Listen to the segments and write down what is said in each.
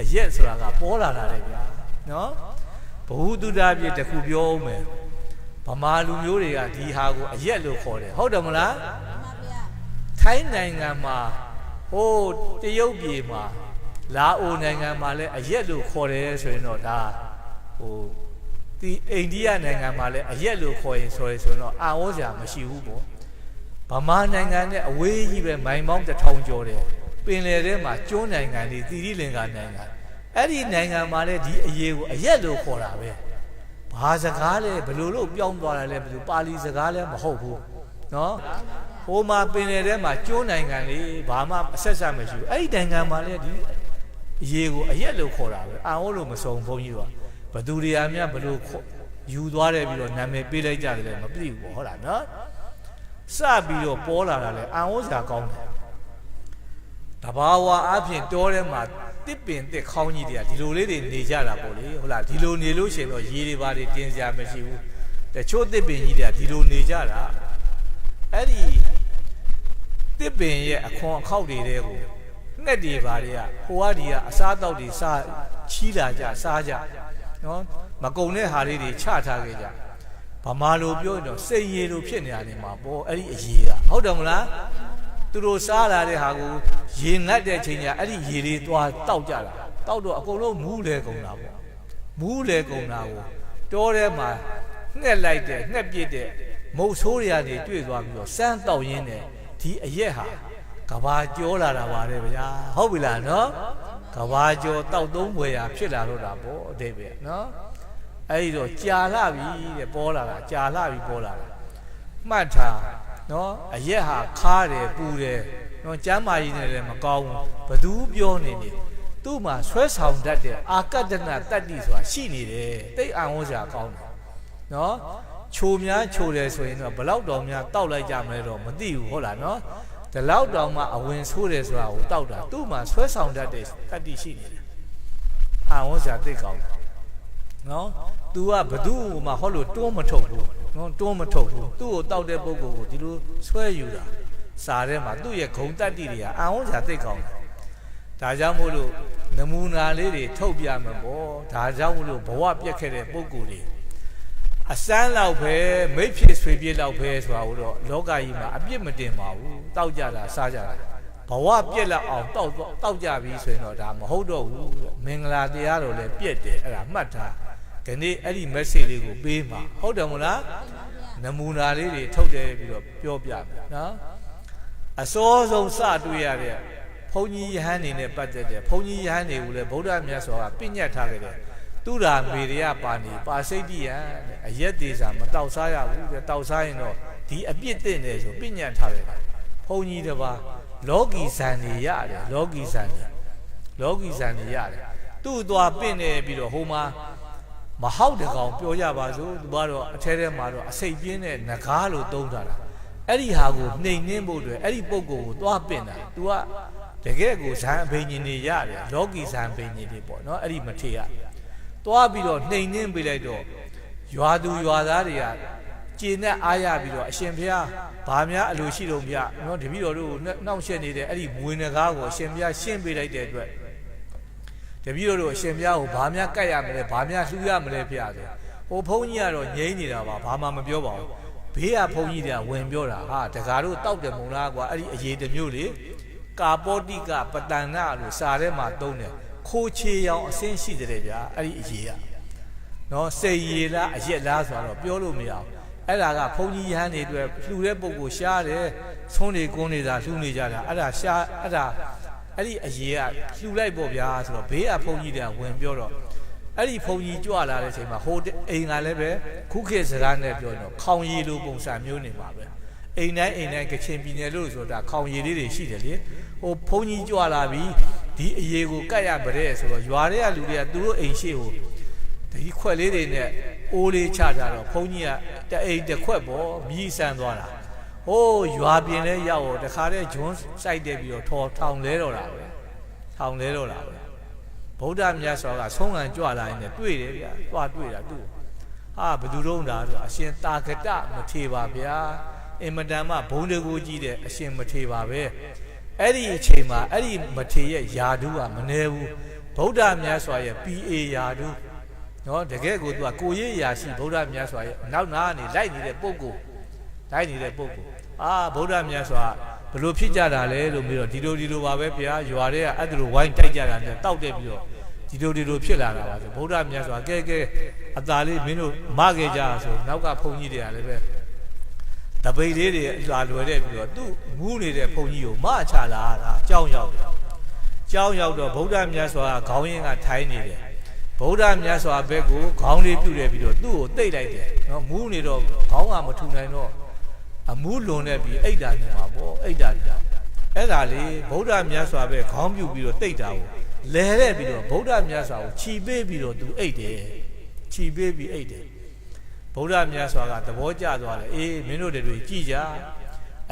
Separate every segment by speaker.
Speaker 1: အရက်ဆိုတာကပေါ်လာတာလေဗျာနော်ဘ ഹു တုဒ္ဒပြည့်တစ်ခုပြောအောင်မယ်ဗမာလူမျိုးတွေကဒီဟာကိုအရက်လို့ခေါ်တယ်ဟုတ်တယ်မလား
Speaker 2: မှန်ပါဗျာ
Speaker 1: ထိုင်းနိုင်ငံမှာဟိုးတရုတ်ပြည်မှာလာအိုနိုင်ငံမှာလည်းအရက်လို့ခေါ်တယ်ဆိုရင်တော့ဒါဟိုဒီအိန္ဒိယနိုင်ငံမှာလည်းအရက်လို့ခေါ်ရင်ဆိုရင်ဆိုရင်တော့အာဝေါ်စရာမရှိဘူးပေါ့ဗမာနိုင်ငံနဲ့အဝေးကြီးပဲမိုင်ပေါင်းတစ်ထောင်ကျော်တယ် ပင်လယ်ထဲမှာကျွန်းနိုင်ငံတွေသီရိလင်္ကာနိုင်ငံအဲ့ဒီနိုင်ငံမှာလည်းဒီအရေးကိုအရက်လို့ခေါ်တာပဲဘာစကားလဲဘယ်လိုလို့ပြောင်းသွားတာလဲဘယ်လိုပါဠိစကားလဲမဟုတ်ဘူးနော်ဟိုမှာပင်လယ်ထဲမှာကျွန်းနိုင်ငံလေးဘာမှအဆက်ဆက်မရှိဘူးအဲ့ဒီနိုင်ငံမှာလည်းဒီအရေးကိုအရက်လို့ခေါ်တာပဲအာဟုတ်လို့မစုံဘုန်းကြီးတို့ကဘသူတွေကများဘလို့ခေါ်ယူသွားတယ်ပြီးတော့နာမည်ပေးလိုက်ကြတယ်လည်းမသိဘူးပေါ့ဟုတ်လားနော်စပြီးတော့ပေါ်လာတာလေအာဟုတ်စရာကောင်းတယ် တဘာဝအဖြစ်တောထဲမှာတစ်ပင်တစ်ခေါင်းကြီးတွေကဒီလိုလေးတွေနေကြတာပေါ့လေဟုတ်လားဒီလိုနေလို့ရှိရင်တော့ရေတွေပါတွေတင်းစရာမရှိဘူးတချို့တစ်ပင်ကြီးတွေကဒီလိုနေကြတာအဲ့ဒီတစ်ပင်ရဲ့အခွန်အခောက်တွေတဲကိုငှက်တွေပါတွေကဟိုကဒီကအစားအသောက်တွေစားချီးလာကြစားကြနော်မကုံတဲ့ဟာလေးတွေချထားခဲ့ကြဗမာလိုပြောရင်တော့စိတ်ရည်လိုဖြစ်နေတာနေမှာပေါ့အဲ့ဒီအရေးကဟုတ်တယ်မလား သူတို့စားလာတဲ့ဟာကိုရေငတ်တဲ့ချိန်ကျအဲ့ဒီရေလေးသွားတောက်ကြတာတောက်တော့အကုန်လုံးမူးလဲကုန်တာပေါ့မူးလဲကုန်တာကိုတောထဲမှာငှက်လိုက်တဲ့ငှက်ပြစ်တဲ့မုတ်ဆိုးတွေကနေတွေ့သွားပြီးတော့စမ်းတောက်ရင်းနဲ့ဒီအရက်ဟာကဘာကြောလာတာပါတယ်ဗျာဟုတ်ပြီလားနော်ကဘာကြောတောက်သုံးဘွယ်ရာဖြစ်လာတော့တာပေါ့အတိတ်ပဲနော်အဲ့ဒီတော့ကြာလာပြီတဲ့ပေါ်လာတာကြာလာပြီပေါ်လာတာမှတ်ထား နော်အရက်ဟာခါတယ်ပူတယ်နော်ကျမ်းမာကြီးနဲ့လည်းမကောင်းဘူးဘသူပြောနေနေသူ့မှာဆွဲဆောင်တတ်တဲ့အာကတနာတတ္တိဆိုတာရှိနေတယ်တိတ်အံ့ဩစရာကောင်းတယ်နော်ချိုများချိုတယ်ဆိုရင်တော့ဘလောက်တော်များတောက်လိုက်ကြမလဲတော့မသိဘူးဟုတ်လားနော်ဒီလောက်တောင်မှအဝင်ဆိုးတယ်ဆိုတာကိုတောက်တာသူ့မှာဆွဲဆောင်တတ်တဲ့တတ္တိရှိနေတယ်အံ့ဩစရာတိတ်ကောင်းတယ်နော် तू ကဘသူ့မှာဟောလို့တွန်းမထုတ်ဘူး နော်တွန်းမထုတ်ဘူးသူ့ကိုတောက်တဲ့ပုဂ္ဂိုလ်ကိုဒီလိုဆွဲယူတာစာထဲမှာသူ့ရဲ့ဂုံတက်တိတွေကအံ့ဩစရာသိကောင်းတယ်ဒါကြောင့်မို့လို့နမူနာလေးတွေထုတ်ပြမှာပေါ့ဒါကြောင့်မို့လို့ဘဝပြက်ခဲ့တဲ့ပုဂ္ဂိုလ်တွေအစမ်းလောက်ပဲမိတ်ဖြစ်ဆွေပြစ်လောက်ပဲဆိုတာကိုတော့လောကကြီးမှာအပြစ်မတင်ပါဘူးတောက်ကြတာစားကြတာဘဝပြက်လောက်အောင်တောက်တောက်ကြပြီဆိုရင်တော့ဒါမဟုတ်တော့ဘူးမင်္ဂလာတရားတော်လည်းပြက်တယ်အဲ့ဒါမှတ်ထား ဒီနေ့အဲ့ဒီ message လေးကိုပေးမှာဟုတ်တယ်မလားနမူနာလေးတွေထုတ်တယ်ပြီးတော့ပြောပြမယ်နော်အစောဆုံးစတွေ့ရတဲ့ဘုန်းကြီးယဟန်နေနဲ့ပတ်သက်တဲ့ဘုန်းကြီးယဟန်တွေကိုလည်းဗုဒ္ဓမြတ်စွာကပြညတ်ထားခဲ့တယ်သူရာမေရယပါဏီပါစိတ်တိယတဲ့အရက်သေးစာမတောက်စားရဘူးတဲ့တောက်စားရင်တော့ဒီအပြစ်တင်တယ်ဆိုပြညတ်ထားခဲ့တယ်ဘုန်းကြီးတစ်ပါးလောကီဇန်နေရတယ်လောကီဇန်နေလောကီဇန်နေရတယ်သူ့သွားပင့်နေပြီးတော့ဟိုမှာ မဟောက်တကောင်ပြောကြပါစို့သူကတော့အထဲထဲမှာတော့အစိတ်ပြင်းတဲ့ငကားလို့သုံးထားတာအဲ့ဒီဟာကိုနှိမ်နှင်းဖို့အတွက်အဲ့ဒီပုံကိုကိုသွားပင့်တာ तू ကတကယ်ကိုဇန်အဘိညာဉ်တွေရတယ်လောကီဇန်အဘိညာဉ်တွေပေါ့နော်အဲ့ဒီမထေရသွားပြီးတော့နှိမ်နှင်းပေးလိုက်တော့ရွာသူရွာသားတွေကကျေနဲ့အားရပြီးတော့အရှင်ဘုရားဘာများအလိုရှိတော့ဗျနော်တပည့်တော်တို့နှောင့်ရှက်နေတဲ့အဲ့ဒီမွေးငကားကိုအရှင်ဘုရားရှင်းပေးလိုက်တဲ့အတွက် တပည့်တော်တို့အရှင်ဘုရားကိုဘာများကတ်ရမလဲဘာများလှူရမလဲဖျားဆိုဟိုဘုန်းကြီးကတော့ငြိမ့်နေတာပါဘာမှမပြောပါဘူးဘေးကဘုန်းကြီးတွေကဝင်ပြောတာဟာတကားတို့တောက်တယ်မုံလားကွာအဲ့ဒီအရေးတစ်မျိုးလေကာပောတိကပတန်နာလို့စာထဲမှာသုံးတယ်ခိုးချေရောင်အစင်းရှိတယ်ဗျာအဲ့ဒီအရေးကနော်စိတ်ရည်လားအရက်လားဆိုတော့ပြောလို့မရဘူးအဲ့ဒါကဘုန်းကြီးရဟန်းတွေအတွက်လှူတဲ့ပုဂ္ဂိုလ်ရှားတယ်သုံးနေကုန်းနေတာလှူနေကြတာအဲ့ဒါရှားအဲ့ဒါ အဲ့ဒီအရေးကလှူလိုက်ပေါ့ဗျာဆိုတော့ဘေးကဘုန်းကြီးတွေကဝင်ပြောတော့အဲ့ဒီဘုန်းကြီးကြွလာတဲ့အချိန်မှာဟိုအိမ်ကလည်းပဲခုခေတ်စကားနဲ့ပြောရင်တော့ခေါင်ရည်လိုပုံစံမျိုးနေမှာပဲအိမ်တိုင်းအိမ်တိုင်းကချင်ပြည်နယ်လို့ဆိုတာခေါင်ရည်လေးတွေရှိတယ်လေဟိုဘုန်းကြီးကြွလာပြီးဒီအရေးကိုကတ်ရပါတဲ့ဆိုတော့ရွာတွေကလူတွေကသူတို့အိမ်ရှိကိုဒီခွက်လေးတွေနဲ့အိုးလေးချကြတော့ဘုန်းကြီးကတအိမ်တစ်ခွက်ပေါ့မြည်ဆန်းသွားတာ ဟိုးရွာပြင်လဲရောက်တော့တခါတည်းဂျွန်းစိုက်တယ်ပြီးတော့ထော်ထောင်လဲတော့တာပဲထောင်လဲတော့တာပဲဗုဒ္ဓမြတ်စွာကဆုံးခံကြွလာရင်လည်းတွေ့တယ်ဗျာတွားတွေ့တာသူ့ဟာဘယ်သူတော့ဒါဆိုအရှင်တာဂတမထေပါဗျာအင်မတန်မှဘုံတကူကြီးတဲ့အရှင်မထေပါပဲအဲ့ဒီအချိန်မှာအဲ့ဒီမထေရဲ့ယာဒုကမနေဘူးဗုဒ္ဓမြတ်စွာရဲ့ PA ယာတို့နော်တကယ်ကိုသူကကိုရေးရာရှိဗုဒ္ဓမြတ်စွာရဲ့နောက်နာကနေလိုက်နေတဲ့ပုဂ္ဂိုလ်လိုက်နေတဲ့ပုဂ္ဂိုလ် အာဗုဒ္ဓမြတ်စွာဘလို့ဖြစ်ကြတာလဲလို့ပြီးတော့ဒီလိုဒီလိုပါပဲဗျာရွာတွေကအဲ့ဒါလိုဝိုင်းတိုက်ကြတာနဲ့တောက်တက်ပြီးတော့ဒီလိုဒီလိုဖြစ်လာတာပါဆိုဗုဒ္ဓမြတ်စွာကဲကဲအသာလေးမင်းတို့မခဲ့ကြဆိုနောက်ကဘုန်းကြီးတွေကလည်းပဲတပိတ်လေးတွေလာလွယ်တဲ့ပြီးတော့သူ့ငူးနေတဲ့ဘုန်းကြီးကိုမချလာတာကြောင်းရောက်တယ်ကြောင်းရောက်တော့ဗုဒ္ဓမြတ်စွာခေါင်းရင်းကထိုင်းနေတယ်ဗုဒ္ဓမြတ်စွာဘက်ကိုခေါင်းလေးပြုတ်တယ်ပြီးတော့သူ့ကိုတိတ်လိုက်တယ်နော်မူးနေတော့ခေါင်းကမထူနိုင်တော့ အမူးလွန်တဲ့ပြီးအိတ်တာနေမှာပေါ့အိတ်တာနေအဲ့ဒါလေဗုဒ္ဓမြတ်စွာဘက်ခေါင်းပြုတ်ပြီးတော့တိတ်တာကိုလဲတဲ့ပြီးတော့ဗုဒ္ဓမြတ်စွာကိုခြီးပေးပြီးတော့သူအိတ်တယ်ခြီးပေးပြီးအိတ်တယ်ဗုဒ္ဓမြတ်စွာကသဘောကျသွားတယ်အေးမင်းတို့တွေကြည်ကြ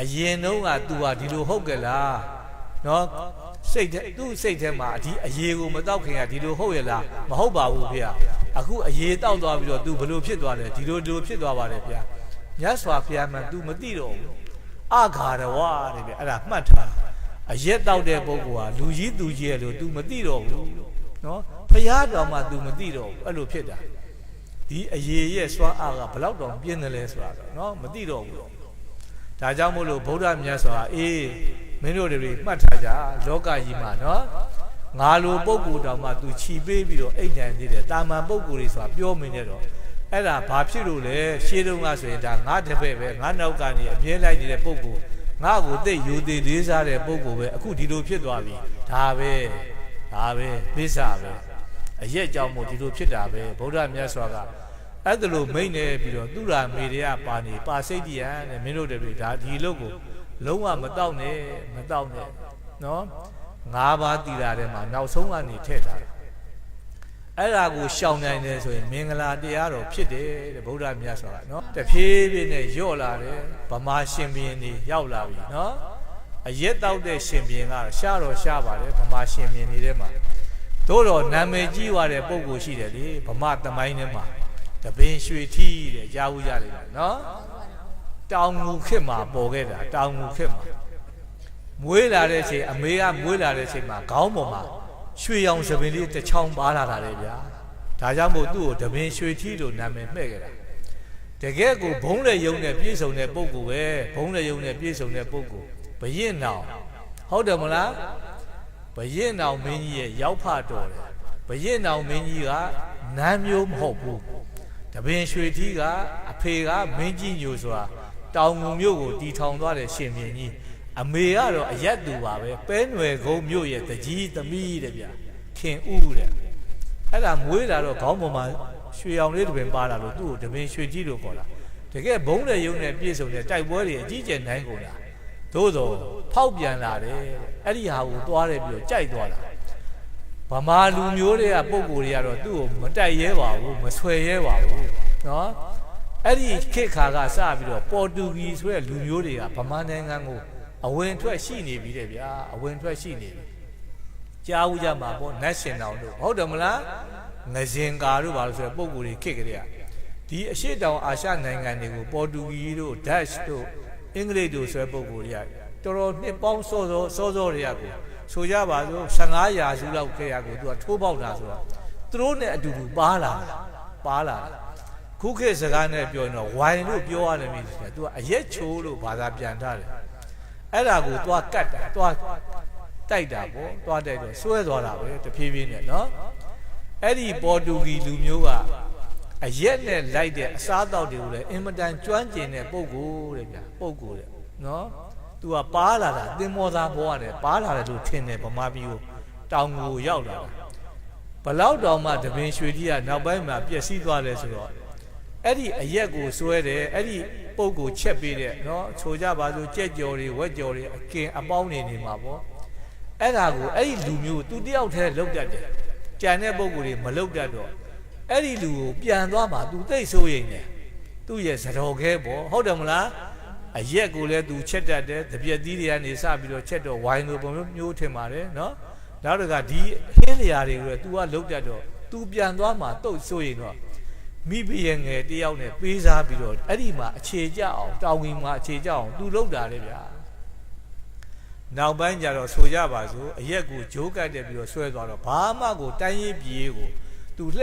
Speaker 1: အရင်တုန်းက तू ဟာဒီလိုဟုတ်ကဲ့လားနော်စိတ်ထဲသူ့စိတ်ထဲမှာဒီအရေးကိုမတောက်ခင်ကဒီလိုဟုတ်ရဲ့လားမဟုတ်ပါဘူးဖေ။အခုအရေးတောက်သွားပြီးတော့ तू ဘလို့ဖြစ်သွားလဲဒီလိုဒီလိုဖြစ်သွားပါတယ်ဖေ။ မြတ်စွာဘုရားမှ तू မသိတော့ဘူး။အဂါရဝတဲ့ဗျအဲ့ဒါမှတ်ထားအရက်တောက်တဲ့ပုဂ္ဂိုလ်ဟာလူကြီးသူကြီးရဲ့လို့ तू မသိတော့ဘူး။နော်ဘုရားတော်မှ तू မသိတော့ဘူးအဲ့လိုဖြစ်တာ။ဒီအရေးရဲ့စွမ်းအားကဘလောက်တောင်ပြင်းတယ်လဲဆိုတာတော့နော်မသိတော့ဘူး။ဒါကြောင့်မို့လို့ဗုဒ္ဓမြတ်စွာအေးမင်းတို့တွေမှတ်ထားကြလောကကြီးမှာနော်ငါလိုပုံကိုယ်တောင်မှသူခြီပေးပြီးတော့အိတ်တန်သေးတယ်တာမန်ပုံကိုယ်တွေဆိုတာပြောမင်းနဲ့တော့ အဲ့ဒါဘာဖြစ်လို့လဲရှေးတုန်းကဆိုရင်ဒါငါတပည့်ပဲငါနောက်ကနေအမြဲလိုက်နေတဲ့ပုံကိုယ်ငါ့ကိုသိယူသေးလေးစားတဲ့ပုံကိုယ်ပဲအခုဒီလိုဖြစ်သွားပြီဒါပဲဒါပဲပိဿပဲအရက်ကြောင့်မို့ဒီလိုဖြစ်တာပဲဗုဒ္ဓမြတ်စွာကအဲ့ဒါလိုမိတ်နေပြီးတော့သူရာမေတွေကပါနေပါစိတ်တည်ရန်တဲ့မင်းတို့တွေဒါဒီလုတ်ကိုလုံးဝမတောက်နဲ့မတောက်နဲ့နော်ငါးပါးတည်တာထဲမှာနောက်ဆုံးကနေထည့်ထားတယ် အဲ့ဒါကိုရှောင်နိုင်တယ်ဆိုရင်မင်္ဂလာတရားတော်ဖြစ်တယ်တဲ့ဗုဒ္ဓမြတ်စွာကနော်တဖြည်းဖြည်းနဲ့ညော့လာတယ်ဗမာရှင်ဘရင်တွေရောက်လာပြီနော်အရက်တောက်တဲ့ရှင်ဘရင်ကတော့ရှားတော့ရှားပါတယ်ဗမာရှင်ဘရင်တွေထဲမှာသို့တော့နာမည်ကြီးသွားတဲ့ပုံကိုရှိတယ်လေဗမာသမိုင်းထဲမှာတပင်ရွှေထီးတဲ့ကြားဘူးရတယ်နော်တောင်ငူခစ်မှာပေါ်ခဲ့တာတောင်ငူခစ်မှာမွေးလာတဲ့အချိန်အမေကမွေးလာတဲ့အချိန်မှာခေါင်းပေါ်မှာ ရွှေရောင်သပင်လေးတစ်ချောင်းပါလာတာလေဗျာဒါကြောင့်မို့သူ့ကိုတပင်ရွှေထီးလို့နာမည်မှဲ့ခဲ့တာတကယ်ကိုဘုံလေယုံနဲ့ပြည့်စုံတဲ့ပုံကိုပဲဘုံလေယုံနဲ့ပြည့်စုံတဲ့ပုံကိုဘရင်နောင်ဟုတ်တယ်မလားဘရင်နောင်မင်းကြီးရဲ့ရောက်ဖတော်တယ်ဘရင်နောင်မင်းကြီးကနန်းမျိုးမဟုတ်ဘူးတပင်ရွှေထီးကအဖေကမင်းကြီးညိုဆိုတာတောင်ငူမြို့ကိုတီထောင်သွားတဲ့ရှင်မြင်းကြီး အမေကတော့အရက်သူပါပဲပဲနွယ်ကုန်းမြို့ရဲ့တကြီးသမီးတဲ့ဗျခင်ဥတဲ့အဲ့ဒါမွေးလာတော့ခေါင်းပေါ်မှာရွှေအောင်လေးတပင်ပါလာလို့သူ့ကိုတပင်ရွှေကြီးလို့ခေါ်တာတကယ်ဘုံတဲ့ယုံနဲ့ပြည့်စုံတဲ့တိုက်ပွဲတွေအကြီးကျယ်နိုင်ကုန်တာသို့တော့ဖောက်ပြန်လာတယ်အဲ့ဒီဟာကိုသွားတယ်ပြီးတော့ကြိုက်သွားတာဗမာလူမျိုးတွေကပုံကိုယ်တွေကတော့သူ့ကိုမတိုက်ရဲပါဘူးမဆွဲရဲပါဘူးနော်အဲ့ဒီခေတ်ခါကစပြီးတော့ပေါ်တူဂီဆိုတဲ့လူမျိုးတွေကဗမာနိုင်ငံကို အဝင်ထွက်ရှိနေပြီတဲ့ဗျာအဝင်ထွက်ရှိနေပြီကြားဦးကြမှာပေါ့နတ်ရှင်တောင်တို့ဟုတ်တယ်မလားငဇင်ကာတို့ဘာလို့ဆိုရပုံကိုယ်တွေခေတ်ကလေးကဒီအရှိတောင်အာရှနိုင်ငံတွေကိုပေါ်တူဂီတို့ဒတ်တို့အင်္ဂလိပ်တို့ဆိုတဲ့ပုံကိုယ်တွေကတော်တော်နှစ်ပေါင်းစောစောစောစောတွေကကိုဆိုကြပါစို့15ရာစုလောက်ခေတ်ရကိုသူကထိုးပေါက်တာဆိုတော့သူတို့နဲ့အတူတူပါလာပါလာခုခေတ်စကားနဲ့ပြောရင်တော့ဝိုင်လို့ပြောရတယ်မိဆိုသူကအရက်ချိုးလို့ဘာသာပြန်ထားတယ် အဲ့ဒါကိုသွားကတ်တာသွားတိုက်တာပေါ့သွားတိုက်တော့ဆွဲသွားတာပဲတဖြည်းဖြည်းနဲ့နော်အဲ့ဒီပေါ်တူဂီလူမျိုးကအရက်နဲ့လိုက်တဲ့အစားအသောက်တွေကိုလည်းအင်မတန်ကျွမ်းကျင်တဲ့ပုံကိုတဲ့ဗျာပုံကိုတဲ့နော်သူကပါလာတာသင်္ဘောသားဘောရတယ်ပါလာတယ်လို့ထင်တယ်ဗမာပြည်ကိုတောင်ကိုရောက်လာတာဘလောက်တောင်မှတပင်ရွှေကြီးကနောက်ပိုင်းမှာပျက်စီးသွားတယ်ဆိုတော့အဲ့ဒီအရက်ကိုစွဲတယ်အဲ့ဒီ ပုပ်ကိုချက်ပေးတဲ့နော်ဆိုကြပါစို့ကြက်ကြော်တွေဝက်ကြော်တွေအကင်အပေါင်းနေနေမှာပေါ့အဲ့ဒါကိုအဲ့ဒီလူမျိုးသူတယောက်တည်းလောက်တတ်တယ်ကြံတဲ့ပုပ်ကိုတွေမလောက်တတ်တော့အဲ့ဒီလူကိုပြန်သွားမှာသူသိဆိုရင်လေသူ့ရဲ့စတော်ခဲပေါ့ဟုတ်တယ်မလားအရက်ကိုလည်းသူချက်တတ်တယ်တပြက်သီးတွေကနေစပြီးတော့ချက်တော့ဝိုင်းလိုပုံမျိုးထင်ပါတယ်နော်နောက်တကဒီဟင်းနေရာတွေကိုလည်း तू ကလောက်တတ်တော့ तू ပြန်သွားမှာတုတ်ဆိုရင်တော့ မိဘရဲ့ငယ်တယောက်နဲ့ပေးစားပြီးတော့အဲ့ဒီမှာအခြေကြအောင်တောင်းဝင်မှာအခြေကြအောင်သူလုပ်တာလေဗျာနောက်ပိုင်းကျတော့ဆိုကြပါစို့အရက်ကိုဂျိုးကတ်တက်ပြီးတော့ဆွဲသွားတော့ဘာမှကိုတိုင်းရေးပြည်ကိုသူလှ